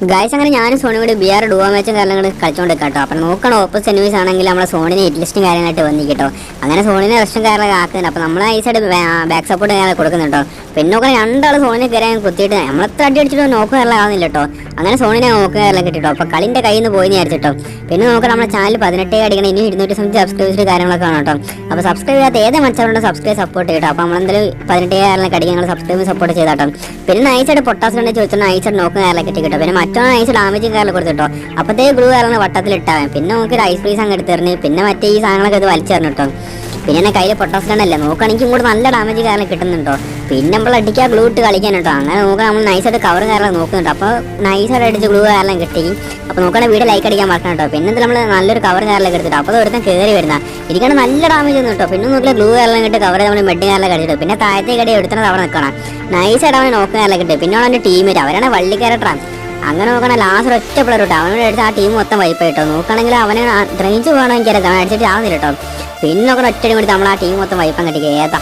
Guys അങ്ങനെ ഞാനും Sony കൂടി ബി ഡുവോ മാച്ചും കാര്യങ്ങൾ കളിച്ചോണ്ട് കേട്ടോ അപ്പം നോക്കണം ഓപ്പോസിറ്റ് എനിമീസ് ആണെങ്കിൽ നമ്മളെ സോണിന് ഹിറ്റ് ലിസ്റ്റും കാര്യങ്ങളായിട്ട് വന്നി കേട്ടോ അങ്ങനെ സോണിനെ റഷ്യം കാര്യങ്ങളൊക്കെ ആക്കുന്നുണ്ട്. അപ്പം നമ്മൾ ഈ സൈഡ് ബാക്ക് സപ്പോർട്ട് കാര്യങ്ങൾ കൊടുക്കുന്നുണ്ടോ? പിന്നെ നോക്കണം രണ്ടാൾ സോണിനെ കയറി അങ്ങ് കുത്തിയിട്ട് നമ്മളത്ര അടി അടിച്ചിട്ട് നോക്കുക കാര്യങ്ങൾ ആവുന്നില്ല കേട്ടോ അങ്ങനെ സോണിനെ നോക്കുക കാര്യങ്ങൾ കിട്ടിട്ടോ. അപ്പോൾ കളിന്റെ കയ്യിൽ നിന്ന് പോയി വിചാരിച്ചിട്ടോ. പിന്നെ നോക്കണം നമ്മുടെ ചാനൽ പതിനെട്ടേ അടിക്കണം. ഇനി ഇരുന്നൂറ്റി സംബന്ധിച്ച് സബ്സ്ക്രൈബേഴ്സ് കാര്യങ്ങളൊക്കെ ആണ് കേട്ടോ. അപ്പോൾ സബ്സ്ക്രൈബ് ചെയ്യാത്ത ഏത് മച്ചാറുണ്ട് സബ്സ്ക്രൈബ് സപ്പോർട്ട് ചെയ്യട്ടോ. അപ്പോൾ നമ്മളെന്തായാലും പതിനെട്ടേ കാര്യങ്ങളൊക്കെ അടിക്കാൻ ഞങ്ങൾ സബ്സ്ക്രൈബ് സപ്പോർട്ട് ചെയ്താട്ടോ. പിന്നെ നൈസായിട്ട് പൊട്ടാസ് കൊണ്ട് ചോദിച്ചാൽ നൈസായിട്ട് നോക്കുക കാര്യങ്ങളൊക്കെ കിട്ടി കേട്ടോ പിന്നെ മറ്റോ നൈസ് ഡാമേജ് കയറിൽ കൊടുത്തിട്ടോ. അപ്പത്തേ ഗ്ലൂ കാര്യങ്ങൾ വട്ടത്തിൽ ഇട്ടാവൻ പിന്നെ നമുക്ക് ഒരു ഐസ് ഫ്രീസ് അങ്ങ് എടുത്തെറിഞ്ഞ് പിന്നെ മറ്റേ ഈ സാധനങ്ങളൊക്കെ ഇത് വലിച്ചെറിഞ്ഞു കേട്ടോ. പിന്നെ എന്നെ കയ്യിൽ പൊട്ടാസ് കണ്ടല്ലേ നോക്കുകയാണെങ്കിൽ ഇങ്ങോട്ട് നല്ല ഡാമേജ് കാരണം കിട്ടുന്നുണ്ടോ? പിന്നെ നമ്മൾ അടിക്കുക ഗ്ലൂ ഇട്ട് കളിക്കാൻ കേട്ടോ. അങ്ങനെ നോക്കുക നമ്മൾ നൈസായിട്ട് കവർ കാരണം നോക്കുന്നുണ്ട്. അപ്പോൾ നൈസായിട്ട് അടിച്ച് ഗ്ലൂ കാരണം കിട്ടി. അപ്പോൾ നോക്കുകയാണെങ്കിൽ വീട് ലൈക്ക് അടിക്കാൻ മറക്കണം കേട്ടോ. പിന്നെ നമ്മൾ നല്ലൊരു കവർ കാരണം എടുത്തിട്ട്. അപ്പോൾ ഒരുത്തം കയറി വരുന്ന ഇരിക്കണ നല്ല ഡാമേജ് ഒന്നും കേട്ടോ. പിന്നെ നോക്കിയാൽ ഗ്ലൂ കാരണം കിട്ടി. കവർ നമ്മൾ മെഡ് കാരണം കടിച്ചിട്ട് പിന്നെ താഴത്തേക്ക് അടി എടുത്തത് തവണ നിൽക്കണം നൈസായിട്ട് അവനെ നോക്കുന്ന കാരണം കിട്ടി. പിന്നെ അവന്റെ ടീമേറ്റ് അവരാണ് വള്ളി കയറട്ടാണ് അങ്ങനെ നോക്കണ ലാസ്റ്റ് ഒറ്റ പ്ലെയർ കേട്ടോ അവനോട് അടിച്ച് ആ ടീം മൊത്തം വൈപ്പ് കേട്ടോ നോക്കുകയാണെങ്കിൽ അവനെ റേഞ്ച് പോകണം എനിക്കറിയാം അവൻ അടിച്ചിട്ട് ആവുന്നില്ല കേട്ടോ പിന്നെ നോക്കണ ഒറ്റ കൂടി നമ്മൾ ആ ടീം മൊത്തം വൈപ്പം കട്ടിക്കുക ഏതാ?